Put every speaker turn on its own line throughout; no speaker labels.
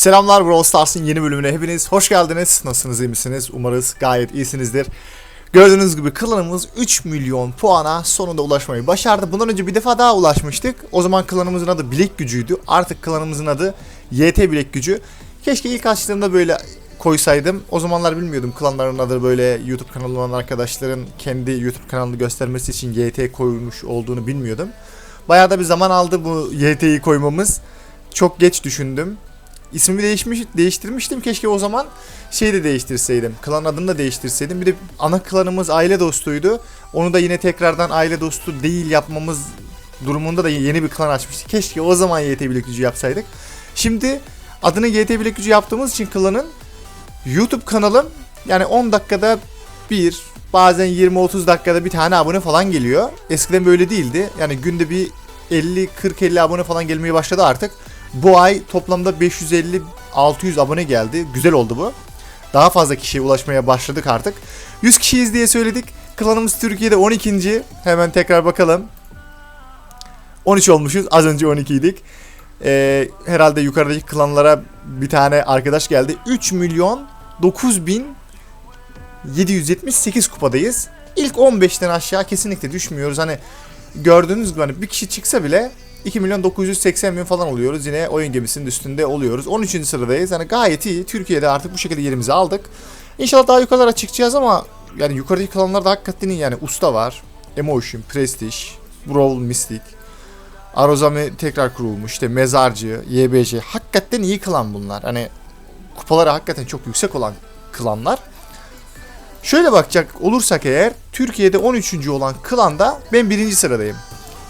Selamlar Brawl Stars'ın yeni bölümüne hepiniz hoş geldiniz. Nasılsınız iyi misiniz? Umarız gayet iyisinizdir. Gördüğünüz gibi klanımız 3 milyon puana sonunda ulaşmayı başardı. Bundan önce bir defa daha ulaşmıştık. O zaman klanımızın adı Bilek Gücü'ydü. Artık klanımızın adı YT Bilek Gücü. Keşke ilk açtığımda böyle koysaydım. O zamanlar bilmiyordum klanların adı böyle YouTube kanalı olan arkadaşların kendi YouTube kanalını göstermesi için YT koymuş olduğunu bilmiyordum. Bayağı da bir zaman aldı bu YT'yi koymamız. Çok geç düşündüm. İsmimi değişmiş, değiştirmiştim. Keşke o zaman şey de değiştirseydim. Klan adını da değiştirseydim. Bir de ana klanımız aile dostuydu. Onu da yine tekrardan aile dostu değil yapmamız durumunda da yeni bir klan açmıştık. Keşke o zaman YT Bilek Gücü yapsaydık. Şimdi adını YT Bilek Gücü yaptığımız için klanın YouTube kanalım yani 10 dakikada bir bazen 20-30 dakikada bir tane abone falan geliyor. Eskiden böyle değildi. Yani günde bir 50 40 50 abone falan gelmeye başladı artık. Bu ay toplamda 550-600 abone geldi. Güzel oldu bu. Daha fazla kişiye ulaşmaya başladık artık. 100 kişiyiz diye söyledik. Klanımız Türkiye'de 12. Hemen tekrar bakalım. 13 olmuşuz. Az önce 12 idik. Ee, herhalde yukarıdaki klanlara bir tane arkadaş geldi. 3 milyon 9 bin 778 kupadayız. İlk 15'ten aşağı kesinlikle düşmüyoruz. Hani gördüğünüz gibi hani bir kişi çıksa bile 2 milyon 980 bin falan oluyoruz. Yine oyun gemisinin üstünde oluyoruz. 13. sıradayız. Yani gayet iyi. Türkiye'de artık bu şekilde yerimizi aldık. İnşallah daha yukarılara çıkacağız ama yani yukarıdaki kalanlarda hakikaten yani. Usta var. Emotion, Prestige, Brawl Mystic. Arozami tekrar kurulmuş. İşte Mezarcı, YBC. Hakikaten iyi klan bunlar. Hani kupaları hakikaten çok yüksek olan klanlar. Şöyle bakacak olursak eğer Türkiye'de 13. olan klanda ben birinci sıradayım.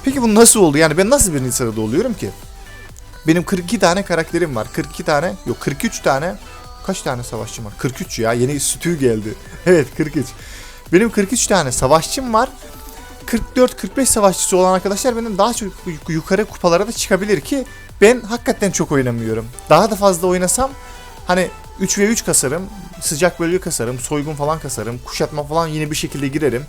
Peki bu nasıl oldu? Yani ben nasıl birinci sırada oluyorum ki? Benim 42 tane karakterim var. 42 tane, yok 43 tane. Kaç tane savaşçım var? 43 ya. Yeni sütü geldi. Evet 43. Benim 43 tane savaşçım var. 44-45 savaşçısı olan arkadaşlar benim daha çok yukarı kupalara da çıkabilir ki ben hakikaten çok oynamıyorum. Daha da fazla oynasam hani 3 ve 3 kasarım, sıcak bölge kasarım, soygun falan kasarım, kuşatma falan yine bir şekilde girerim.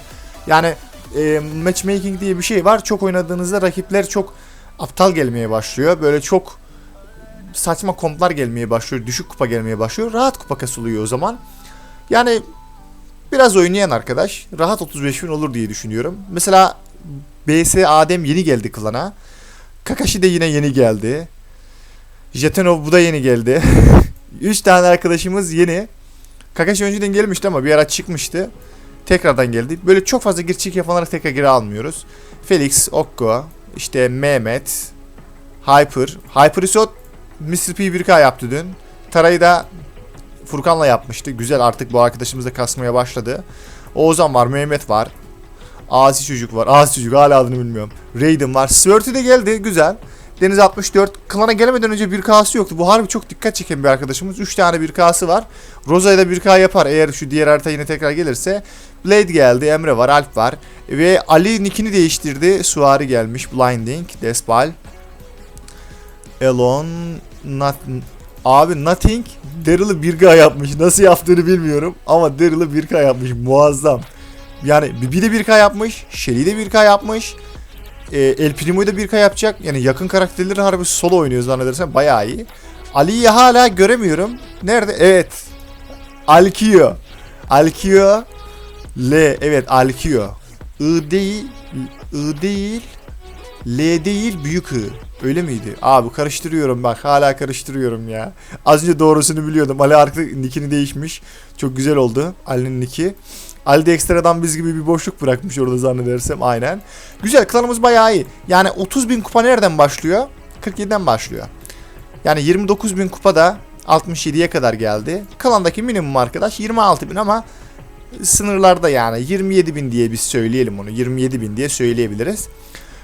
Yani e, matchmaking diye bir şey var. Çok oynadığınızda rakipler çok aptal gelmeye başlıyor. Böyle çok saçma komplar gelmeye başlıyor. Düşük kupa gelmeye başlıyor. Rahat kupa kasılıyor o zaman. Yani biraz oynayan arkadaş rahat 35 bin olur diye düşünüyorum. Mesela BS Adem yeni geldi klana. Kakashi de yine yeni geldi. Jetenov bu da yeni geldi. 3 tane arkadaşımız yeni. Kakashi önceden gelmişti ama bir ara çıkmıştı. Tekrardan geldi. Böyle çok fazla gir çık yapanları tekrar geri almıyoruz. Felix, Okko, işte Mehmet, Hyper. Hyper Isot Mr. P 1K yaptı dün. Tarayı da Furkan'la yapmıştı. Güzel artık bu arkadaşımız da kasmaya başladı. Oğuzhan var, Mehmet var. Asi çocuk var. Asi çocuk hala adını bilmiyorum. Raiden var. Swirty de geldi. Güzel. Deniz 64. Klana gelemeden önce bir K'sı yoktu. Bu harbi çok dikkat çeken bir arkadaşımız. 3 tane bir K'sı var. Roza'ya da bir K yapar eğer şu diğer harita yine tekrar gelirse. Blade geldi. Emre var. Alp var. Ve Ali nickini değiştirdi. Suari gelmiş. Blinding. Despal. Elon. Not, abi Nothing. Daryl'ı 1K yapmış. Nasıl yaptığını bilmiyorum. Ama Daryl'ı 1K yapmış. Muazzam. Yani bir de 1K yapmış. Shelly de 1K yapmış e, El Primo'yu da 1K yapacak. Yani yakın karakterleri harbi solo oynuyor zannedersem bayağı iyi. Ali'yi hala göremiyorum. Nerede? Evet. Alkio. Alkio. L. Evet Alkio. I değil. I değil. L değil büyük I. Öyle miydi? Abi karıştırıyorum bak hala karıştırıyorum ya. Az önce doğrusunu biliyordum. Ali artık nickini değişmiş. Çok güzel oldu. Ali'nin nicki. Ali ekstradan biz gibi bir boşluk bırakmış orada zannedersem aynen. Güzel klanımız bayağı iyi. Yani 30 bin kupa nereden başlıyor? 47'den başlıyor. Yani 29 bin kupa da 67'ye kadar geldi. Klandaki minimum arkadaş 26 bin ama sınırlarda yani 27 bin diye biz söyleyelim onu. 27 bin diye söyleyebiliriz.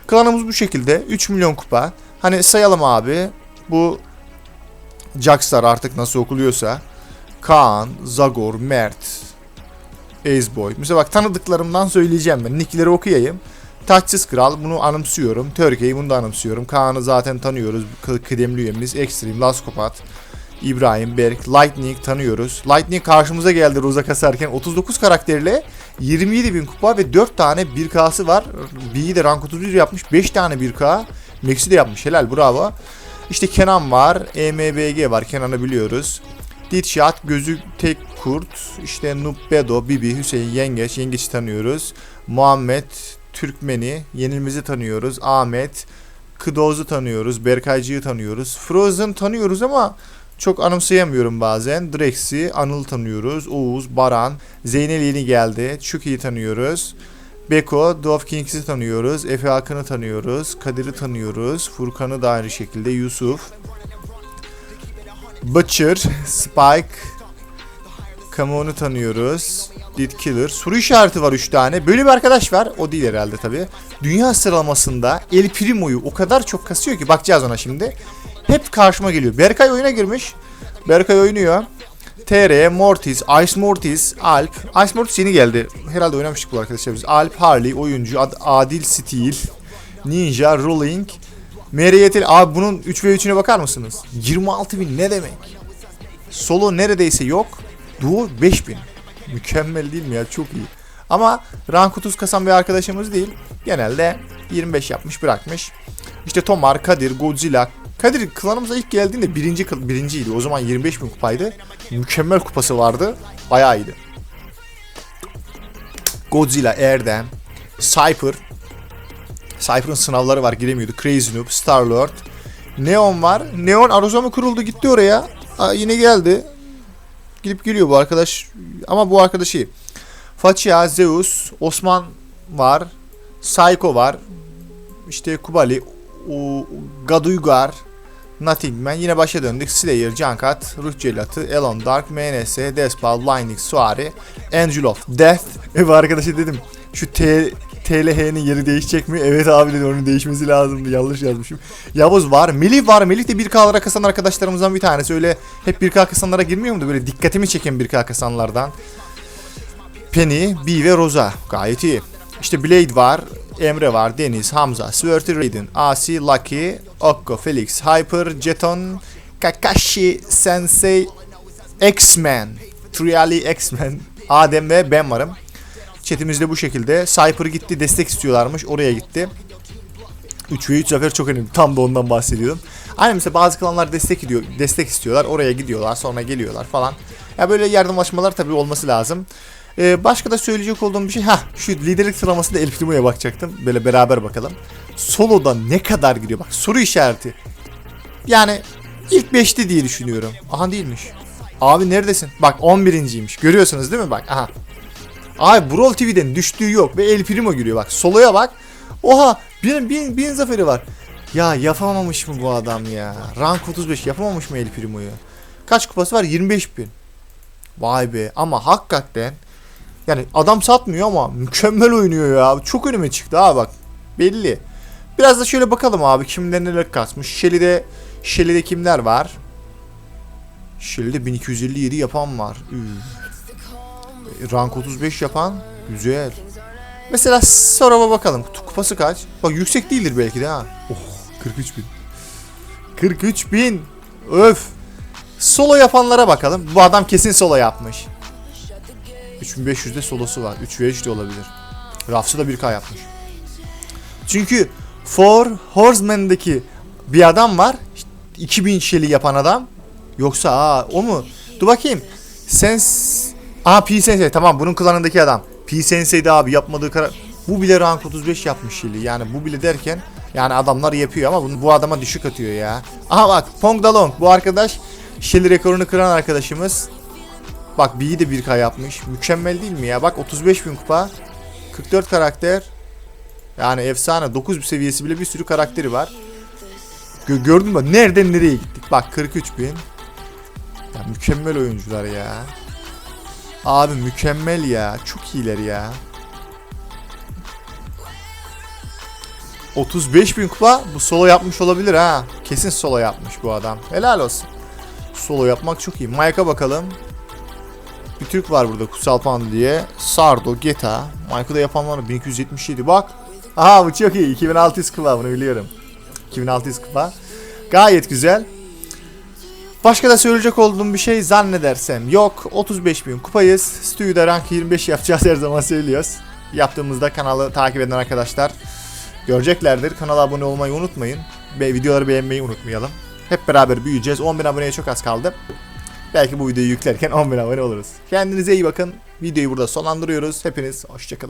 Klanımız bu şekilde 3 milyon kupa. Hani sayalım abi. Bu Jaxlar artık nasıl okuluyorsa. Kaan, Zagor, Mert, Aceboy. Mesela bak tanıdıklarımdan söyleyeceğim ben. Nickleri okuyayım. Taçsız Kral bunu anımsıyorum. Törke'yi bunu da anımsıyorum. Kaan'ı zaten tanıyoruz. Kıdemli üyemiz. Extreme, Laskopat, İbrahim, Berk, Lightning tanıyoruz. Lightning karşımıza geldi Roza kasarken. 39 karakterle 27 bin kupa ve 4 tane 1K'sı var. B'yi de rank 31 yapmış. 5 tane 1K. Max'i de yapmış. Helal bravo. İşte Kenan var. EMBG var. Kenan'ı biliyoruz. Ditshot, Gözü Tek Kurt, işte Nubbedo, Bibi, Hüseyin, Yengeç, Yengeç'i tanıyoruz. Muhammed, Türkmeni, Yenilmez'i tanıyoruz. Ahmet, Kıdoz'u tanıyoruz. Berkaycı'yı tanıyoruz. Frozen tanıyoruz ama çok anımsayamıyorum bazen. Drex'i, Anıl tanıyoruz. Oğuz, Baran, Zeynel yeni geldi. Chuki'yi tanıyoruz. Beko, Dove Kings'i tanıyoruz. Efe Akın'ı tanıyoruz. Kadir'i tanıyoruz. Furkan'ı da aynı şekilde. Yusuf. Butcher, Spike, Kamuo'nu tanıyoruz. Dead Killer. Soru işareti var 3 tane. Böyle bir arkadaş var. O değil herhalde tabi. Dünya sıralamasında El Primo'yu o kadar çok kasıyor ki bakacağız ona şimdi. Hep karşıma geliyor. Berkay oyuna girmiş. Berkay oynuyor. TR, Mortis, Ice Mortis, Alp. Ice Mortis yeni geldi. Herhalde oynamıştık bu arkadaşlar biz. Alp, Harley, oyuncu, Ad- Adil Steel, Ninja, Ruling, Meriyetel. Abi bunun 3 ve 3'üne bakar mısınız? 26 bin ne demek? Solo neredeyse yok. Duo 5000. Mükemmel değil mi ya? Çok iyi. Ama rank 30 kasan bir arkadaşımız değil. Genelde 25 yapmış bırakmış. İşte Tomar, Kadir, Godzilla. Kadir klanımıza ilk geldiğinde birinci, birinciydi. O zaman 25 bin kupaydı. Mükemmel kupası vardı. Bayağı iyiydi. Godzilla, Erdem, Cypher. Cypher'ın sınavları var giremiyordu. Crazy Noob, Star-Lord. Neon var. Neon mı kuruldu gitti oraya. Aa, yine geldi. Gidip geliyor bu arkadaş. Ama bu arkadaş iyi. Facia, Zeus, Osman var. Psycho var. İşte Kubali, o, Gaduygar, Nothing Man. Yine başa döndük. Slayer, Junkat, Ruh Celatı, Elon Dark, MNS, Despal, Blinding, Suari, Angel of Death. E bu arkadaşa dedim. Şu T TLH'nin yeri değişecek mi? Evet abi dedi onun değişmesi lazımdı. Yanlış yazmışım. Yavuz var. Melih var. Melih de 1K'lara kasan arkadaşlarımızdan bir tanesi. Öyle hep 1K kasanlara girmiyor muydu? Böyle dikkatimi çeken 1K kasanlardan. Penny, B ve Rosa. Gayet iyi. İşte Blade var. Emre var. Deniz, Hamza, Swirty Raiden, Asi, Lucky, Okko, Felix, Hyper, Jeton, Kakashi, Sensei, X-Men, Triali X-Men, Adem ve ben varım. Chatimizde bu şekilde. Cypher gitti destek istiyorlarmış. Oraya gitti. 3 ve 3 zafer çok önemli. Tam da ondan bahsediyordum. Aynı mesela bazı klanlar destek gidiyor, destek istiyorlar. Oraya gidiyorlar, sonra geliyorlar falan. Ya böyle yardımlaşmalar tabii olması lazım. Ee, başka da söyleyecek olduğum bir şey. Ha, şu liderlik sıralamasında El Primo'ya bakacaktım. Böyle beraber bakalım. Solo'da ne kadar gidiyor? Bak soru işareti. Yani ilk 5'te diye düşünüyorum. Aha değilmiş. Abi neredesin? Bak 11.ymiş. Görüyorsunuz değil mi? Bak aha. Abi Brawl TV'den düştüğü yok ve El Primo giriyor bak. Solo'ya bak. Oha bin, bin, bin zaferi var. Ya yapamamış mı bu adam ya? Rank 35 yapamamış mı El Primo'yu? Kaç kupası var? 25 bin. Vay be ama hakikaten yani adam satmıyor ama mükemmel oynuyor ya. Çok önüme çıktı ha bak. Belli. Biraz da şöyle bakalım abi kimler neler kasmış. Shelly'de Shelly'de kimler var? Shelly'de 1257 yapan var. Üf. Rank 35 yapan güzel. Mesela Sorob'a bakalım. Kupası kaç? Bak yüksek değildir belki de ha. Oh 43 bin. 43 bin. Öf. Solo yapanlara bakalım. Bu adam kesin solo yapmış. 3500'de solosu var. 3 ve 3 de olabilir. Rafsı da 1K yapmış. Çünkü Four Horsemen'daki bir adam var. 2000 şeli yapan adam. Yoksa aa o mu? Dur bakayım. Sens... Aa P Sensei tamam bunun klanındaki adam. P Sensei'de abi yapmadığı karar... Bu bile rank 35 yapmış şeli. Yani bu bile derken yani adamlar yapıyor ama bunu, bu adama düşük atıyor ya. Aha bak Pong Dalong bu arkadaş şeli rekorunu kıran arkadaşımız. Bak B'yi de 1K yapmış. Mükemmel değil mi ya? Bak 35 bin kupa. 44 karakter. Yani efsane. 9 seviyesi bile bir sürü karakteri var. Gö- gördün mü? Nereden nereye gittik? Bak 43 bin. Ya mükemmel oyuncular ya. Abi mükemmel ya. Çok iyiler ya. 35 bin kupa bu solo yapmış olabilir ha. Kesin solo yapmış bu adam. Helal olsun. Solo yapmak çok iyi. Mike'a bakalım. Bir Türk var burada Kutsal Panda diye. Sardo, Geta. Mike'ı yapanlar var 1277 bak. Aha bu çok iyi. 2600 kupa bunu biliyorum. 2600 kupa. Gayet güzel. Başka da söyleyecek olduğum bir şey zannedersem yok. 35 bin kupayız. Stüdyo'da rank 25 yapacağız her zaman söylüyoruz. Yaptığımızda kanalı takip eden arkadaşlar göreceklerdir. Kanala abone olmayı unutmayın. Ve videoları beğenmeyi unutmayalım. Hep beraber büyüyeceğiz. 10.000 aboneye çok az kaldı. Belki bu videoyu yüklerken 10.000 abone oluruz. Kendinize iyi bakın. Videoyu burada sonlandırıyoruz. Hepiniz hoşçakalın.